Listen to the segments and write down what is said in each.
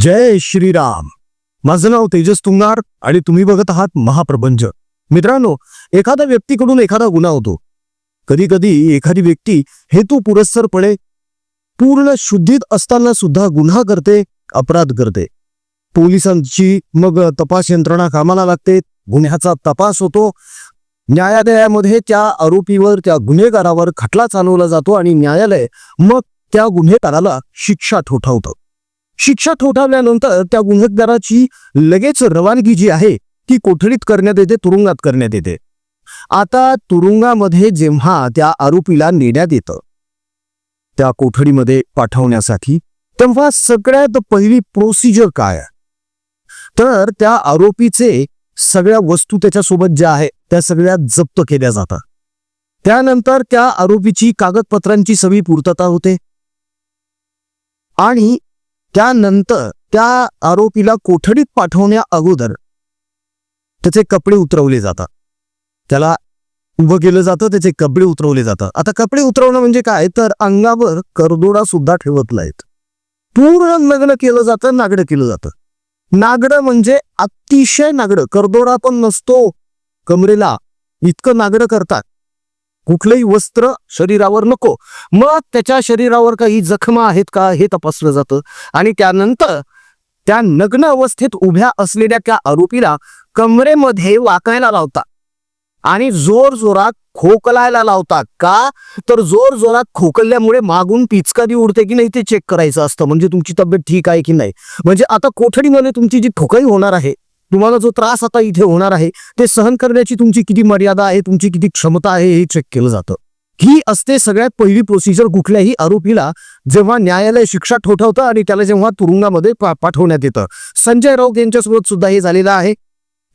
जय श्रीराम. माझं नाव तेजस तुंगार आणि तुम्ही बघत आहात महाप्रपंच मित्रांनो एखाद्या व्यक्तीकडून एखादा गुन्हा होतो. कधी कधी एखादी व्यक्ती हेतू पुरस्सरपणे पूर्ण शुद्धीत असताना सुद्धा गुन्हा करते अपराध करते. पोलिसांची मग तपास यंत्रणा कामाला लागते गुन्ह्याचा तपास होतो. न्यायालयामध्ये त्या आरोपीवर त्या गुन्हेगारावर खटला चालवला जातो आणि न्यायालय मग त्या गुन्हेगाराला शिक्षा ठोठावतं. शिक्षा ठोठावल्यानंतर त्या गुन्हेगाराची लगेच रवानगी जी आहे ती कोठडीत करण्यात येते तुरुंगात करण्यात येते. आता तुरुंगामध्ये जेव्हा त्या आरोपीला नेण्यात येतं त्या कोठडीमध्ये पाठवण्यासाठी तेव्हा सगळ्यात पहिली प्रोसिजर काय आहे? तर त्या आरोपीचे सगळ्या वस्तू त्याच्यासोबत ज्या आहेत त्या सगळ्या जप्त केल्या जातात. त्यानंतर त्या आरोपीची कागदपत्रांची सगळी पूर्तता होते. आणि त्यानंतर त्या आरोपीला कोठडीत पाठवण्या अगोदर त्याचे कपडे उतरवले जातात. त्याला उभं केलं जातं त्याचे कपडे उतरवले जातात. आता कपडे उतरवणं म्हणजे काय? तर अंगावर करदोडा सुद्धा ठेवत नाहीत. पूर्ण नग्न केलं जातं नागडं केलं जातं. नागडं म्हणजे अतिशय नागडं. करदोडा पण नसतो. कमरेला इतकं नागडं करतात. कुठलंही वस्त्र शरीरावर नको. मग त्याच्या शरीरावर काही जखमा आहेत का हे तपासलं जातं. आणि त्यानंतर त्या नग्न अवस्थेत उभ्या असलेल्या त्या आरोपीला कमरेमध्ये वाकायला लावतात. आणि जोर जोरात खोकलायला लावतात. का? तर जोर जोरात खोकल्यामुळे मागून पिचकारी उडते की नाही ते चेक करायचं असतं. म्हणजे तुमची तब्येत ठीक आहे की नाही? म्हणजे आता कोठडीमध्ये तुमची जी ठोकाई होणार आहे तुम्हाला जो त्रास आता इथे होणार आहे ते सहन करण्याची तुमची किती मर्यादा आहे तुमची किती क्षमता आहे हे चेक केलं जातं. ही असते सगळ्यात पहिली प्रोसिजर कुठल्याही आरोपीला जेव्हा न्यायालय शिक्षा ठोठावतं आणि त्याला जेव्हा तुरुंगामध्ये पा- पाठवण्यात येतं. संजय राऊत यांच्यासोबत सुद्धा हे झालेलं आहे.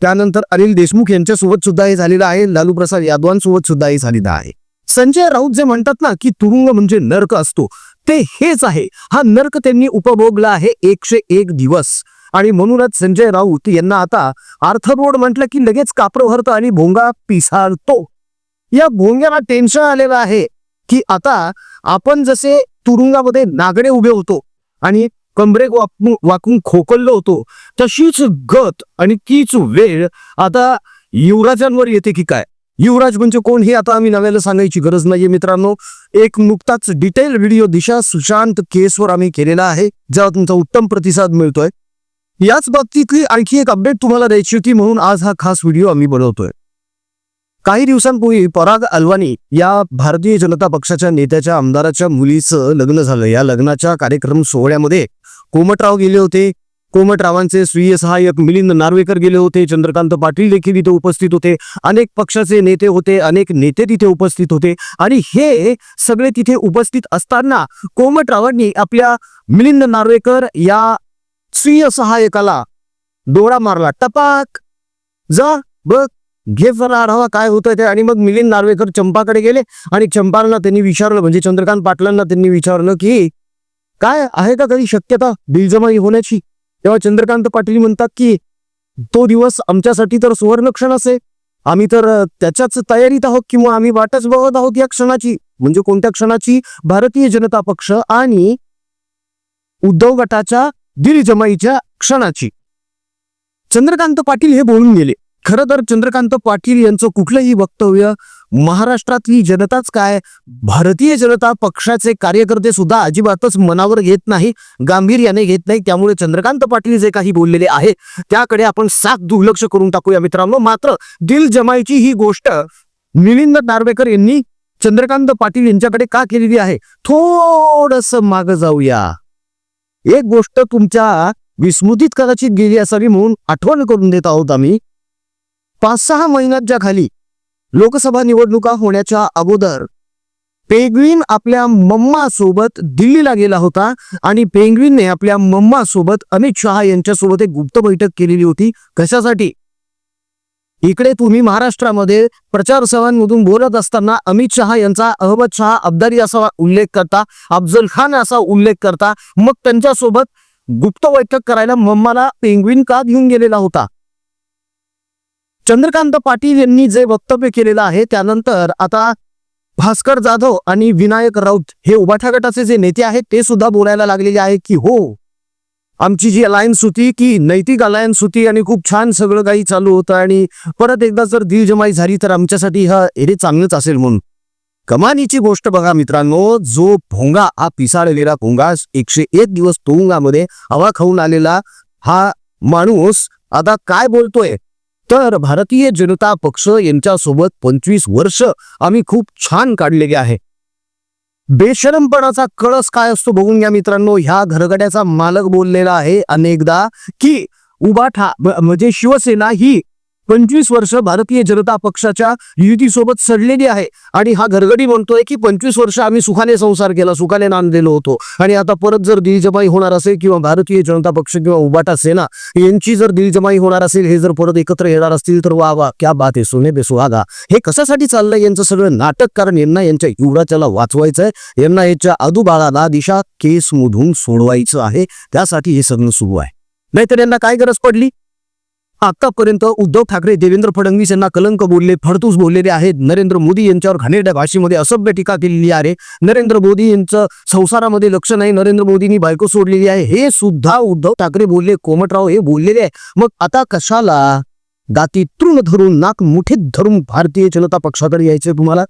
त्यानंतर अनिल देशमुख यांच्यासोबत सुद्धा हे झालेलं आहे. लालू प्रसाद यादवांसोबत सुद्धा हे झालेलं आहे. संजय राऊत जे म्हणतात ना की तुरुंग म्हणजे नर्क असतो ते हेच आहे. हा नर्क त्यांनी उपभोगला आहे एकशे एक दिवस. आणि म्हणूनच संजय राऊत यांना आता आर्थरोड म्हटलं की लगेच कापर भरतं आणि भोंगा पिसाळतो. या भोंग्याला टेन्शन आलेलं आहे की आता आपण जसे तुरुंगामध्ये नागडे उभे होतो आणि कमरे वाकून वाकून खोकललो होतो तशीच गत आणि तीच वेळ आता युवराजांवर येते की काय? युवराज म्हणजे कोण हे आता आम्ही नव्याला सांगायची गरज नाहीये मित्रांनो. एक नुकताच डिटेल व्हिडिओ दिशा सुशांत केसवर आम्ही केलेला आहे ज्याला तुमचा उत्तम प्रतिसाद मिळतोय. याच बाबतीतली आणखी एक अपडेट तुम्हाला द्यायची होती म्हणून आज हा खास व्हिडिओ आम्ही बनवतोय. काही दिवसांपूर्वी पराग अल्वानी या भारतीय जनता पक्षाच्या नेत्याच्या आमदाराच्या मुलीचं लग्न झालं. या लग्नाच्या कार्यक्रम सोहळ्यामध्ये कोमटराव गेले होते. कोमटरावांचे स्वीय सहाय्यक मिलिंद नार्वेकर गेले होते. चंद्रकांत पाटील देखील तिथे उपस्थित होते. अनेक पक्षाचे नेते होते अनेक नेते तिथे उपस्थित होते. आणि हे सगळे तिथे उपस्थित असताना कोमटरावांनी आपल्या मिलिंद नार्वेकर या स्वीय सहाय्यकाला डोळा मारला टपाक जा बघ घे फर आढावा काय होतं ते. आणि मग मिलिंद नार्वेकर चंपाकडे गेले आणि चंपाला त्यांनी विचारलं म्हणजे चंद्रकांत पाटलांना त्यांनी विचारलं की काय आहे का कधी शक्यता दिलजमाई होण्याची? तेव्हा चंद्रकांत पाटील म्हणतात की तो दिवस आमच्यासाठी तर सुवर्ण क्षण असे. आम्ही तर त्याच्याच तयारीत आहोत किंवा आम्ही वाटच बघत आहोत या क्षणाची. म्हणजे कोणत्या क्षणाची? भारतीय जनता पक्ष आणि उद्धव गटाच्या दिलजमाईच्या क्षणाची. चंद्रकांत पाटील हे बोलून गेले. खरं तर चंद्रकांत पाटील यांचं कुठलंही वक्तव्य महाराष्ट्रातली जनताच काय? भारतीय जनता पक्षाचे कार्यकर्ते सुद्धा अजिबातच मनावर घेत नाही गांभीर्याने घेत नाही. त्यामुळे चंद्रकांत पाटील जे काही बोललेले आहे त्याकडे आपण साथ दुर्लक्ष करून टाकूया मित्रांनो. मात्र दिल जमाईची ही गोष्ट मिलिंद नार्वेकर यांनी चंद्रकांत पाटील यांच्याकडे का केलेली आहे? थोडस माग जाऊया. एक गोष्ट तुमच्या विस्मृतीत कदाचित गेली असावी म्हणून आठवण करून देत आहोत आम्ही. पाच सहा महिन्याच्या खाली लोकसभा निवडणुका होण्याच्या अगोदर पेंग्विन आपल्या मम्मा सोबत दिल्लीला गेला होता आणि पेंग्विनने आपल्या मम्मा सोबत अमित शहा यांच्यासोबत एक गुप्त बैठक केलेली होती. कशासाठी? इकडे तुम्ही महाराष्ट्रामध्ये प्रचार सभांमधून बोलत असताना अमित शहा यांचा अहमद शहा अब्दारी असा उल्लेख करता अफजल खान असा उल्लेख करता मग त्यांच्यासोबत गुप्त बैठक करायला मम्माला पेंग्विन का घेऊन गेलेला होता? चंद्रकांत पाटील यांनी जे वक्तव्य केलेलं आहे त्यानंतर आता भास्कर जाधव आणि विनायक राऊत हे उभाठा गटाचे जे नेते आहेत ते सुद्धा बोलायला लागलेले आहे की हो आमची जी अलायन्स होती की नैतिक अलायन्स होती आणि खूप छान सगळं काही चालू होतं आणि परत एकदा जर दिलजमाई झाली तर आमच्यासाठी हा हे चांगलंच असेल म्हणून. कमानीची गोष्ट बघा मित्रांनो जो भोंगा हा पिसाळलेला भोंगा एकशे एक दिवस तुरुंगामध्ये हवा खाऊन आलेला हा माणूस आता काय बोलतोय? तर भारतीय जनता पक्ष यांच्यासोबत पंचवीस वर्ष आम्ही खूप छान काढलेले आहे. बेशरमपणाचा कळस काय असतो बघून घ्या मित्रांनो. ह्या घरगड्याचा मालक बोललेला आहे अनेकदा की उबाठा ठा म्हणजे शिवसेना ही पंचवीस वर्ष भारतीय जनता पक्षाच्या युतीसोबत सडलेली आहे. आणि हा घरगडी म्हणतोय की पंचवीस वर्ष आम्ही सुखाने संसार केला सुखाने नांदलेलो होतो. आणि आता परत जर दिलजमाई होणार असेल किंवा भारतीय जनता पक्ष किंवा उबाटा सेना यांची जर दिलजमाई होणार असेल हे जर परत एकत्र येणार असतील तर वा वा क्या बात आहे सोने बेसुहागा हे कशासाठी चाललंय यांचं सगळं नाटक? कारण यांना यांच्या युवराच्याला वाचवायचंय. यांना याच्या आदुबाळाला दिशा केस मधून सोडवायचं आहे. त्यासाठी हे सगळं सुरू आहे. नाहीतर यांना काय गरज पडली? आतापर्यंत उद्धव ठाकरे देवेंद्र फडणवीस यांना कलंक बोलले फडतूस बोललेले आहेत. नरेंद्र मोदी यांच्यावर घाणेरड्या भाषेमध्ये असभ्य टीका केलेली आहे. नरेंद्र मोदी यांचं संसारामध्ये लक्ष नाही. नरेंद्र मोदींनी बायको सोडलेली आहे. हे सुद्धा उद्धव ठाकरे बोलले कोमटराव हे बोललेले आहे. मग आता कशाला दाती तृण धरून नाक मुठीत धरून भारतीय जनता पक्षाकडे यायचे तुम्हाला?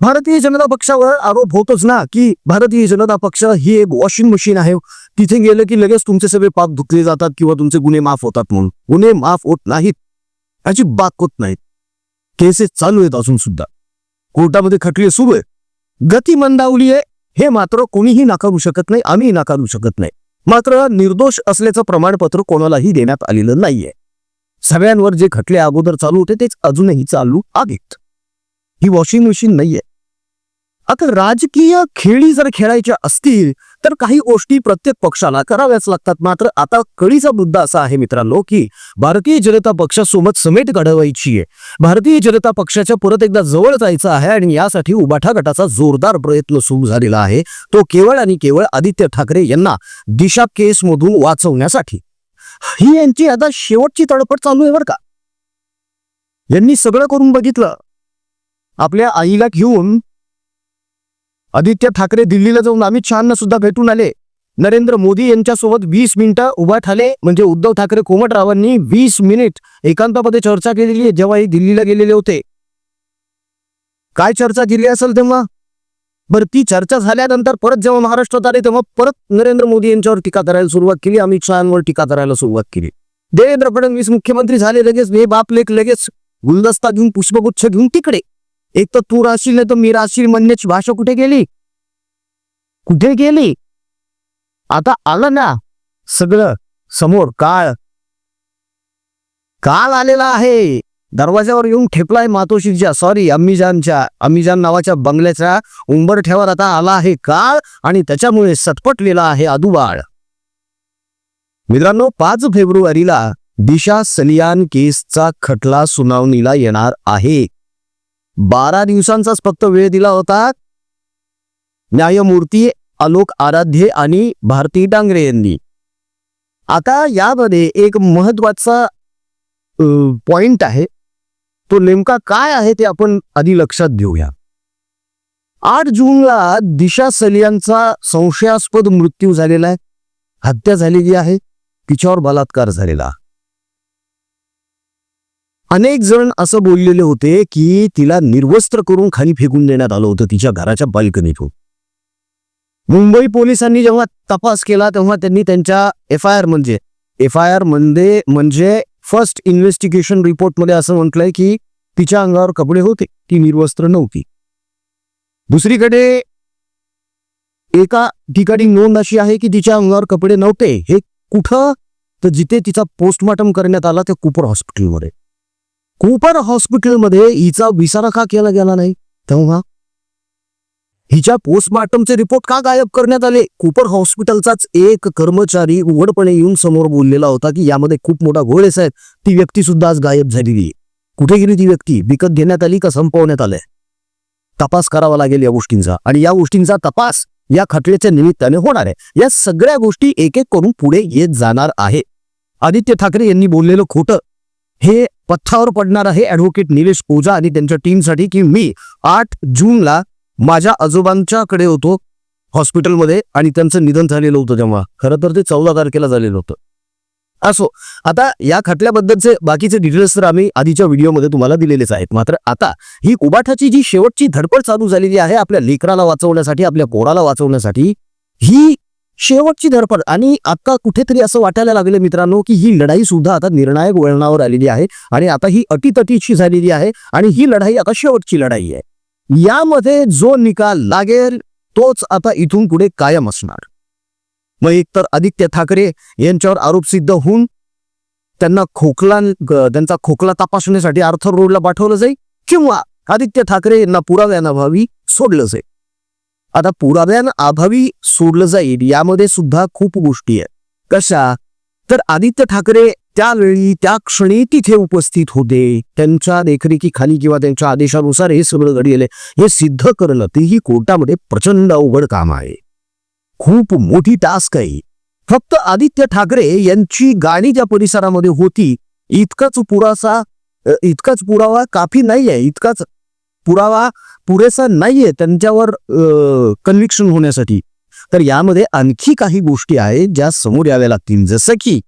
भारतीय जनता पक्षावर आरोप होतोच ना की भारतीय जनता पक्ष ही एक वॉशिंग मशीन आहे. तिथे गेलं की लगेच तुमचे सगळे पाप धुतले जातात किंवा तुमचे गुन्हे माफ होतात म्हणून. गुन्हे माफ होत नाहीत. याची बात होत नाहीत. केसेस चालू आहेत अजून सुद्धा. कोर्टामध्ये खटले सुरू आहे गती मंदावली आहे. हे मात्र कोणीही नाकारू शकत नाही. आम्ही नाकारू शकत नाही. मात्र निर्दोष असल्याचं प्रमाणपत्र कोणालाही देण्यात आलेलं नाहीये. सगळ्यांवर जे खटले अगोदर चालू होते तेच अजूनही चालू आहेत. ही वॉशिंग मशीन नाहीये. आता राजकीय खेळी जर खेळायच्या असतील तर काही गोष्टी प्रत्येक पक्षाला कराव्याच लागतात. मात्र आता कळीचा मुद्दा असा आहे मित्रांनो की भारतीय जनता पक्षासोबत समेट घडवायची आहे. भारतीय जनता पक्षाच्या परत एकदा जवळ जायचं आहे आणि यासाठी उबाठा गटाचा जोरदार प्रयत्न सुरू झालेला आहे. तो केवळ आणि केवळ आदित्य ठाकरे यांना दिशा केसमधून वाचवण्यासाठी. ही यांची आता शेवटची तडपड चालू आहे बरं का? यांनी सगळं करून बघितलं. आपल्या आईला घेऊन आदित्य ठाकरे दिल्लीला जाऊन अमित शहाना सुद्धा भेटून आले. नरेंद्र मोदी यांच्यासोबत वीस मिनिटं उभा ठाले. म्हणजे उद्धव ठाकरे कोमटरावांनी वीस मिनिट एकांतामध्ये चर्चा केलेली आहे जेव्हा हे दिल्लीला गेलेले होते. काय चर्चा केली असेल तेव्हा? बरं ती चर्चा झाल्यानंतर परत जेव्हा महाराष्ट्रात आले तेव्हा परत नरेंद्र मोदी यांच्यावर टीका करायला सुरुवात केली अमित शहावर टीका करायला सुरुवात केली. देवेंद्र फडणवीस मुख्यमंत्री झाले लगेच हे बाप लेख लगेच गुलदस्ता घेऊन पुष्पगुच्छ घेऊन तिकडे. एक तर तू राहशील नाही तर मी राहशील म्हणण्याची भाषा कुठे गेली? कुठे गेली? आता आलं ना सगळं समोर काळ. काल आलेला आहे. दरवाजावर येऊन ठेपलाय मातोश्रीच्या सॉरी अम्मीजानच्या अम्मीजान नावाच्या बंगल्याच्या उंबरठ्यावर आता आला आहे काळ आणि त्याच्यामुळे सटपटलेला आहे आदुबाळ. मित्रांनो पाच फेब्रुवारीला दिशा सलियान केसचा खटला सुनावणीला येणार आहे. बारा दिवसांचाच फक्त वेळ दिला होता. न्यायमूर्ती आलोक आराध्य आणि भारती डांगरे यांनी. आता यामध्ये एक महत्त्वाचा पॉइंट आहे. तो नेमका काय आहे ते आपण आधी लक्षात घेऊया. आठ जूनला दिशा सलियांचा संशयास्पद मृत्यू झालेला आहे. हत्या झालेली आहे. तिच्यावर बलात्कार झालेला अनेक जण असं बोललेले होते की तिला निर्वस्त्र करून खाली फेकून देण्यात आलं होतं तिच्या घराच्या बाल्कनीतून मुंबई पोलिसांनी जेव्हा तपास केला तेव्हा त्यांनी त्यांच्या एफ आय आर म्हणजे एफ आय आरमध्ये म्हणजे फर्स्ट इन्व्हेस्टिगेशन रिपोर्टमध्ये असं म्हटलंय की तिच्या अंगावर कपडे होते ती निर्वस्त्र नव्हती. दुसरीकडे एका ठिकाणी नोंद अशी आहे की तिच्या अंगावर कपडे नव्हते हे कुठं? तर जिथे तिचा पोस्टमॉर्टम करण्यात आला त्या कुपर हॉस्पिटलमध्ये. कुपर हॉस्पिटलमध्ये हिचा विसारा का केला गेला नाही. तेव्हा हिच्या पोस्टमॉर्टमचे रिपोर्ट का गायब करण्यात आले? कुपर हॉस्पिटलचाच एक कर्मचारी उघडपणे येऊन समोर बोललेला होता की यामध्ये खूप मोठा घोळ आहेत ती व्यक्ती सुद्धा आज गायब झालेली कुठे गेली ती व्यक्ती? विकत घेण्यात आली का संपवण्यात आलंय? तपास करावा लागेल या गोष्टींचा. आणि या गोष्टींचा तपास या खटल्याच्या निमित्ताने होणार आहे. या सगळ्या गोष्टी एक एक करून पुढे येत जाणार आहे. आदित्य ठाकरे यांनी बोललेलं खोटं हे पथ्यावर पडणार आहे ऍडव्होकेट निलेश ओझा आणि त्यांच्या टीमसाठी की मी आठ जूनला माझ्या आजोबांच्याकडे होतो हॉस्पिटलमध्ये आणि त्यांचं निधन झालेलं होतं तेव्हा. खरं तर ते चौदा तारखेला झालेलं होतं. असो आता या खटल्याबद्दलचे बाकीचे डिटेल्स तर आम्ही आधीच्या व्हिडिओमध्ये तुम्हाला दिलेलेच आहेत. मात्र आता ही उबाठाची जी शेवटची धडपड चालू झालेली आहे आपल्या लेकराला वाचवण्यासाठी आपल्या पोराला वाचवण्यासाठी ही शेवटची धडपड. आणि आता कुठेतरी असं वाटायला लागलं मित्रांनो की ही लढाई सुद्धा आता निर्णायक वळणावर आलेली आहे आणि आता ही अटीतटीची झालेली आहे आणि ही लढाई आता शेवटची लढाई आहे. यामध्ये जो निकाल लागेल तोच आता इथून पुढे कायम असणार. मग एकतर आदित्य ठाकरे यांच्यावर आरोप सिद्ध होऊन त्यांना खोकला त्यांचा खोकला तपासण्यासाठी आर्थर रोडला पाठवलं जाईल किंवा आदित्य ठाकरे यांना पुराव्याअभावी सोडलं जाईल. आता पुराव्याअभावी सोडलं जाईल यामध्ये सुद्धा खूप गोष्टी आहेत. कशा? तर आदित्य ठाकरे त्यावेळी त्या क्षणी तिथे उपस्थित होते. त्यांच्या देखरेखीखाली किंवा त्यांच्या आदेशानुसार हे सगळं घडलेलं हे सिद्ध करणं तेही कोर्टामध्ये प्रचंड अवघड काम आहे. खूप मोठी टास्क आहे. फक्त आदित्य ठाकरे यांची गाणी ज्या परिसरामध्ये होती इतकाच पुरासा इतकाच पुरावा काफी नाहीये. इतकाच पुरावा पुरेसा नाहीये त्यांच्यावर कन्व्हिक्शन होण्यासाठी. तर यामध्ये आणखी काही गोष्टी आहेत ज्या समोर याव्या लागतील. जसं की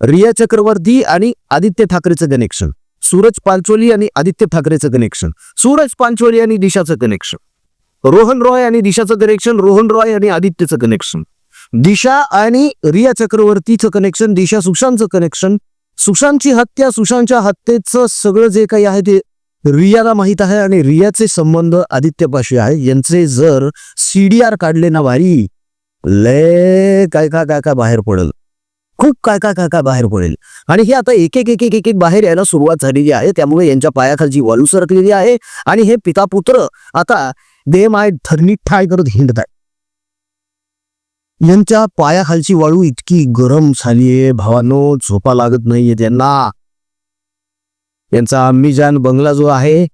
रिया चक्रवर्ती आणि आदित्य ठाकरेचं कनेक्शन सूरज पांचोली आणि आदित्य ठाकरेचं कनेक्शन सूरज पांचोली आणि दिशाचं कनेक्शन रोहन रॉय आणि दिशाचं कनेक्शन रोहन रॉय आणि आदित्यचं कनेक्शन दिशा आणि रिया चक्रवर्तीचं कनेक्शन दिशा सुशांतचं कनेक्शन सुशांतची हत्या सुशांतच्या हत्येचं सगळं जे काही आहे ते रियाला माहीत आहे आणि रियाचे संबंध आदित्यपाशी आहे. यांचे जर सीडीआर काढले ना भारी लय काय काय काय काय बाहेर पडेल. खूप काय काय काय काय बाहेर पडेल. आणि हे आता एक एक एक एक एक बाहेर यायला सुरुवात झालेली आहे. त्यामुळे यांच्या पायाखालची वाळू सरकलेली आहे आणि हे पिता पुत्र आता दे माय धरणी ठाय करत हिंडत आहे. यांच्या पायाखालची वाळू इतकी गरम झालीये. भावानो झोपा लागत नाहीये त्यांना यांचा अम्मीजान बंगला जो आहे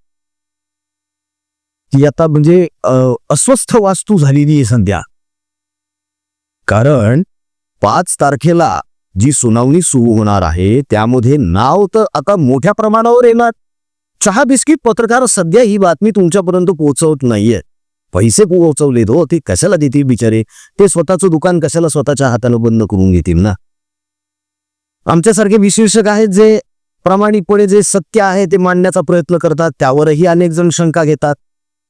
ती आता म्हणजे अस्वस्थ वास्तू झालेली आहे सध्या. कारण पाच तारखेला जी सुनावणी सुरू होणार आहे त्यामध्ये नाव तर आता मोठ्या प्रमाणावर येणार. चहा बिस्किट पत्रकार सध्या ही बातमी तुमच्यापर्यंत पोहोचवत नाहीये. पैसे पोहोचवले तो हो, ते कशाला देतील बिचारे? ते स्वतःचं दुकान कशाला स्वतःच्या हातानं बंद करून घेतील ना? आमच्यासारखे विश्लेषक आहेत जे प्रामाणिकपणे जे सत्य आहे ते मांडण्याचा प्रयत्न करतात त्यावरही अनेक जण शंका घेतात.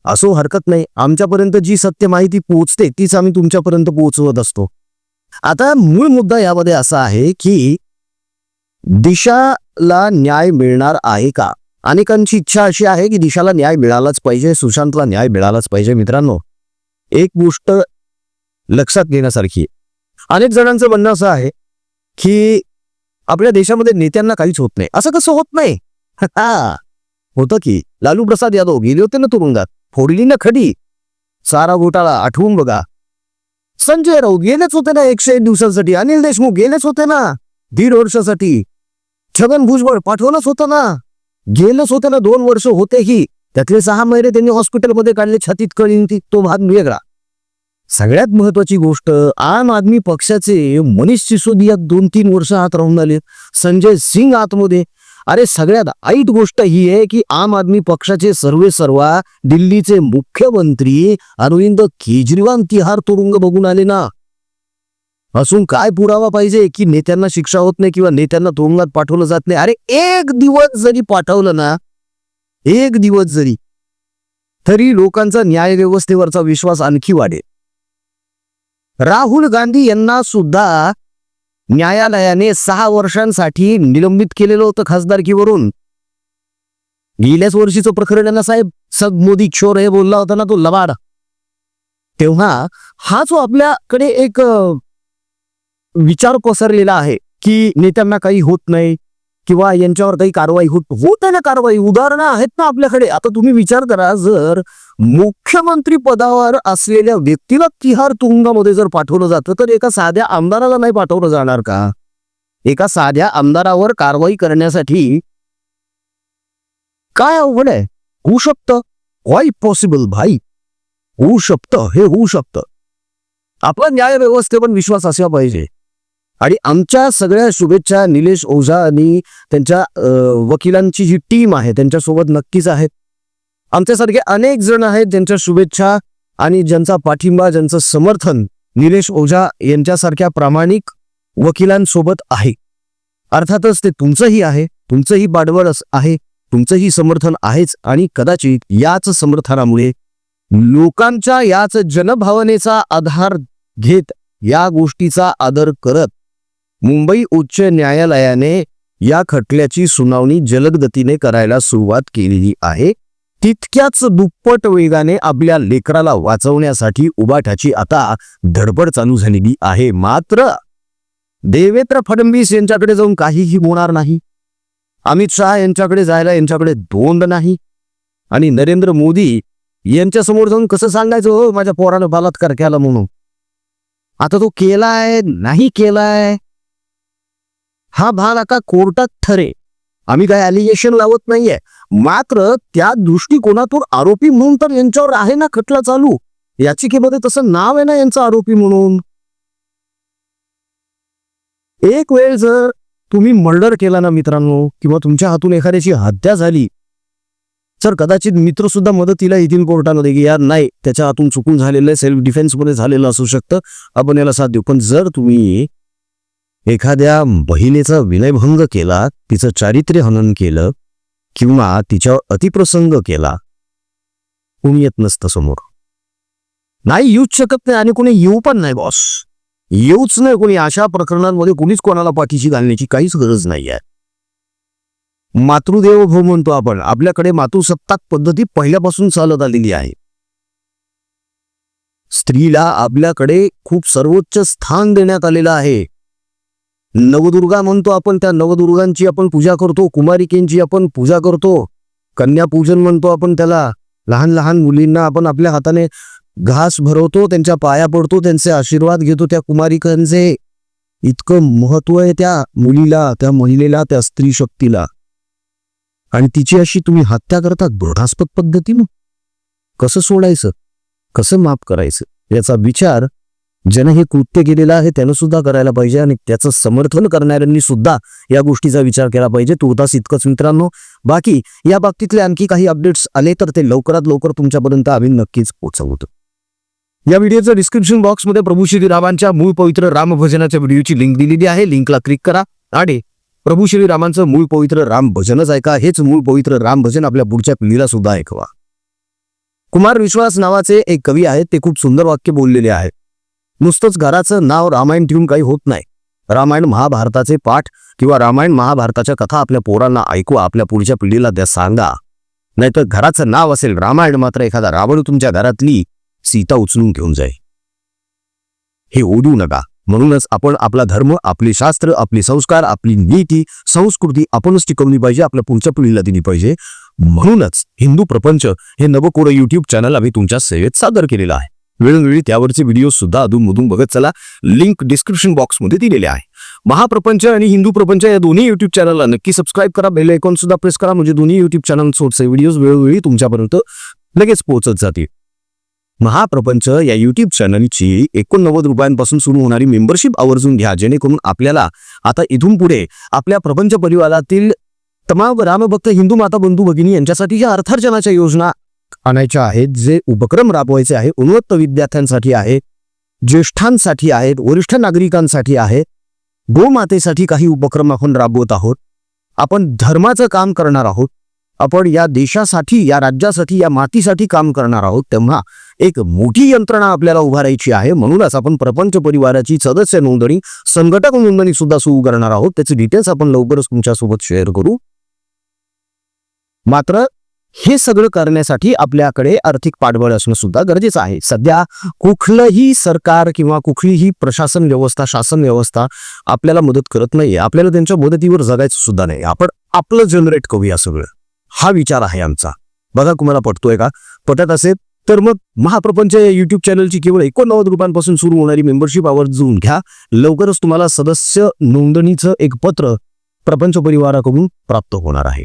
असो हरकत नाही आमच्यापर्यंत जी सत्य माहिती पोहोचते तीच आम्ही तुमच्यापर्यंत पोहोचवत असतो. आता मूळ मुद्दा यामध्ये असा आहे की दिशाला न्याय मिळणार आहे का? अनेकांची इच्छा अशी आहे की दिशाला न्याय मिळालाच पाहिजे सुशांतला न्याय मिळालाच पाहिजे मित्रांनो. एक गोष्ट लक्षात घेण्यासारखी अनेक जणांचं म्हणणं असं आहे की आपल्या देशामध्ये नेत्यांना काहीच होत नाही. असं कसं होत नाही? होतं की लालू प्रसाद यादव गेले होते ना तुरुंगात. फोडली ना खडी. सारा घोटाळा आठवून बघा. संजय राऊत गेलेच होते ना एकशे एक दिवसांसाठी. अनिल देशमुख गेलेच होते ना दीड वर्षासाठी. छगन भुजबळ पाठवलंच होतं ना. गेलंच होतं ना दोन वर्ष होतेही. त्यातले सहा महिने त्यांनी हॉस्पिटलमध्ये काढले. छातीत कळी ती तो भाग वेगळा. सगळ्यात महत्वाची गोष्ट आम आदमी पक्षाचे मनीष सिसोदिया दोन तीन वर्ष आत राहून आले संजय सिंग आतमध्ये. अरे सगळ्यात वाईट गोष्ट ही आहे की आम आदमी पक्षाचे सर्वे सर्वा दिल्लीचे मुख्यमंत्री अरविंद केजरीवाल तिहार तुरुंग बघून आले ना. असून काय पुरावा पाहिजे की नेत्यांना शिक्षा होत नाही किंवा नेत्यांना तुरुंगात पाठवलं जात नाही? अरे एक दिवस जरी पाठवलं ना एक दिवस जरी तरी लोकांचा न्याय व्यवस्थेवरचा विश्वास आणखी वाढेल. राहुल गांधी यांना सुद्धा न्यायालयाने सहा वर्षांसाठी निलंबित केलेलं होतं खासदारकीवरून. गेल्याच वर्षीचं प्रकरण आहे ना साहेब? सब मोदी क्षोर हे बोलला होता ना तो लबाड. तेव्हा हा जो आपल्याकडे एक विचार पसरलेला आहे की नेत्यांना काही होत नाही किंवा यांच्यावर काही कारवाई होत होत आहे ना कारवाई? उदाहरणं आहेत ना आपल्याकडे. आता तुम्ही विचार करा जर मुख्यमंत्री पदावर असलेल्या व्यक्तीला तिहार तुरुंगामध्ये जर पाठवलं जातं तर एका साध्या आमदाराला नाही पाठवलं जाणार का? एका साध्या आमदारावर कारवाई करण्यासाठी काय अवघड आहे? होऊ शकतं. क्वाईट पॉसिबल भाई? होऊ शकतं हे होऊ शकतं. आपला न्याय व्यवस्थेवर विश्वास असला पाहिजे. आणि आमच्या सगळ्या शुभेच्छा निलेश ओझा आणि त्यांच्या वकिलांची जी टीम आहे त्यांच्यासोबत नक्कीच आहेत. आमच्यासारखे अनेक जण आहेत ज्यांच्या शुभेच्छा आणि ज्यांचा पाठिंबा ज्यांचं समर्थन निलेश ओझा यांच्यासारख्या प्रामाणिक वकिलांसोबत आहे. अर्थातच ते तुमचंही आहे तुमचंही बाडवळ आहे तुमचंही समर्थन आहेच आणि कदाचित याच समर्थनामुळे लोकांच्या याच जनभावनेचा आधार घेत या गोष्टीचा आदर करत मुंबई उच्च न्यायालयाने या खटल्याची सुनावणी जलदगतीने करायला सुरुवात केलेली आहे. तितक्याच दुप्पट वेगाने आपल्या लेकराला वाचवण्यासाठी उबाठाची आता धडपड चालू झालेली आहे. मात्र देवेंद्र फडणवीस यांच्याकडे जाऊन काहीही होणार नाही. अमित शहा यांच्याकडे जायला यांच्याकडे दोंड नाही. आणि नरेंद्र मोदी यांच्या समोर जाऊन कसं सांगायचं? हो माझ्या पोरानं बलात्कार केला म्हणून. आता तो केलाय नाही केलाय? हा भाग आता कोर्टात ठरे आम्ही काय अलिगेशन लावत नाहीये. मात्र त्या दृष्टिकोनातून आरोपी म्हणून तर यांच्यावर आहे ना खटला चालू. याचिकेमध्ये तसं नाव आहे ना यांचं आरोपी म्हणून. एक वेळ जर तुम्ही मर्डर केला ना मित्रांनो किंवा तुमच्या हातून एखाद्याची हत्या झाली तर कदाचित मित्र सुद्धा मदतीला येतील कोर्टामध्ये की यार नाही त्याच्या हातून चुकून झालेलं सेल्फ डिफेन्समध्ये झालेलं असू शकतं आपण याला साथ देऊ. पण जर तुम्ही एखाद्या महिलेचा विनयभंग केला तिचं चारित्र्य हनन केलं किंवा तिच्यावर अतिप्रसंग केला कोणी येत नसतं समोर. नाही येऊच शकत नाही आणि कोणी येऊ पण नाही बॉस येऊच नाही कोणी. अशा प्रकरणांमध्ये कोणीच कोणाला पाठीशी घालण्याची काहीच गरज नाही आहे. मातृदेव भो म्हणतो आपण. आपल्याकडे मातृसत्ताक पद्धती पहिल्यापासून चालत आलेली आहे. स्त्रीला आपल्याकडे खूप सर्वोच्च स्थान देण्यात आलेलं आहे. नवदुर्गा म्हणतो आपण त्या नवदुर्गांची आपण पूजा करतो कुमारिकेंची आपण पूजा करतो कन्यापूजन म्हणतो आपण त्याला लहान लहान मुलींना आपण आपल्या हाताने घास भरवतो त्यांच्या पाया पडतो त्यांचे आशीर्वाद घेतो त्या कुमारिकांचे. इतकं महत्त्व आहे त्या मुलीला त्या महिलेला त्या स्त्री शक्तीला. आणि तिची अशी तुम्ही हत्या करतात बृढास्पद पद्धतीनं. कसं सोडायचं? कसं माफ करायचं? याचा विचार ज्यानं हे कृत्य केलेलं आहे त्यानं सुद्धा करायला पाहिजे आणि त्याचं समर्थन करणाऱ्यांनी सुद्धा या गोष्टीचा विचार केला पाहिजे. तुर्तास इतकंच मित्रांनो. बाकी या बाबतीतले आणखी काही अपडेट्स आले तर ते लवकरात लवकर तुमच्यापर्यंत आम्ही नक्कीच पोहोचवतो. या व्हिडिओचं डिस्क्रिप्शन बॉक्समध्ये प्रभू श्रीरामांच्या मूळ पवित्र रामभजनाच्या व्हिडिओची लिंक दिलेली आहे. लिंकला क्लिक करा. आणि प्रभू श्रीरामांचं मूळ पवित्र राम भजनच ऐका. हेच मूळ पवित्र राम भजन आपल्या पुढच्या पिढीला सुद्धा ऐकवा. कुमार विश्वास नावाचे एक कवी आहेत. ते खूप सुंदर वाक्य बोललेले आहे नुसतंच घराचं नाव रामायण ठेवून काही होत नाही. रामायण महाभारताचे पाठ किंवा रामायण महाभारताच्या कथा आपल्या पोरांना ऐकवा आपल्या पुढच्या पिढीला त्या सांगा. नाहीतर घराचं नाव असेल रामायण मात्र एखादा रावण तुमच्या घरातली सीता उचलून घेऊन जाईल. हे ओढू नका. म्हणूनच आपण आपला धर्म आपले शास्त्र आपले संस्कार आपली नीती संस्कृती आपणच टिकवली पाहिजे आपल्या पुढच्या पिढीला दिली पाहिजे. म्हणूनच हिंदू प्रपंच हे नवकोर युट्यूब चॅनल आम्ही तुमच्या सेवेत सादर केलेलं आहे. वेळोवेळी त्यावरचे व्हिडिओ सुद्धा अधूनमधून बघत चला. लिंक डिस्क्रिप्शन बॉक्समध्ये दिलेले आहे. महाप्रपंच आणि हिंदू प्रपंच या दोन्ही युट्यूब चॅनलला नक्की सबस्क्राईब करा. बेल आयकॉन सुद्धा प्रेस करा. म्हणजे दोन्ही युट्यूब चॅनल सोर्सचे व्हिडिओज वेळोवेळी तुमच्यापर्यंत लगेच पोहोचत जातील. महाप्रपंच या युट्यूब चॅनलची एकोणनव्वद रुपयांपासून सुरू होणारी मेंबरशिप आवर्जून घ्या. जेणेकरून आपल्याला आता इथून पुढे आपल्या प्रपंच परिवारातील तमाम रामभक्त हिंदू माता बंधू भगिनी यांच्यासाठी या अर्थार्जनाच्या योजना आणायच्या आहेत जे उपक्रम राबवायचे आहे उन्नत विद्यार्थ्यांसाठी आहे ज्येष्ठांसाठी आहेत वरिष्ठ नागरिकांसाठी आहे गोमातेसाठी काही उपक्रम आपण राबवत आहोत. आपण धर्माचं काम करणार आहोत. आपण या देशासाठी या राज्यासाठी या मातीसाठी काम करणार आहोत. तेव्हा एक मोठी यंत्रणा आपल्याला उभारायची आहे. म्हणूनच आपण प्रपंच परिवाराची सदस्य नोंदणी संघटक नोंदणी सुद्धा सुरू करणार आहोत. त्याचे डिटेल्स आपण लवकरच तुमच्यासोबत शेअर करू. मात्र हे सगळं करण्यासाठी आपल्याकडे आर्थिक पाठबळ असणं सुद्धा गरजेचं आहे. सध्या कुठलंही सरकार किंवा कुठलीही प्रशासन व्यवस्था शासन व्यवस्था आपल्याला मदत करत नाहीये. आपल्याला त्यांच्या मदतीवर जगायचं सुद्धा नाही. आपण आपलं जनरेट करूया सगळं. हा विचार आहे आमचा. बघा तुम्हाला पटतोय का? पटत असेल तर मग महाप्रपंच युट्यूब चॅनलची केवळ एकोणनव्वद रुपयांपासून सुरू होणारी मेंबरशिप आवर्जून घ्या. लवकरच तुम्हाला सदस्य नोंदणीचं एक पत्र प्रपंच परिवाराकडून प्राप्त होणार आहे.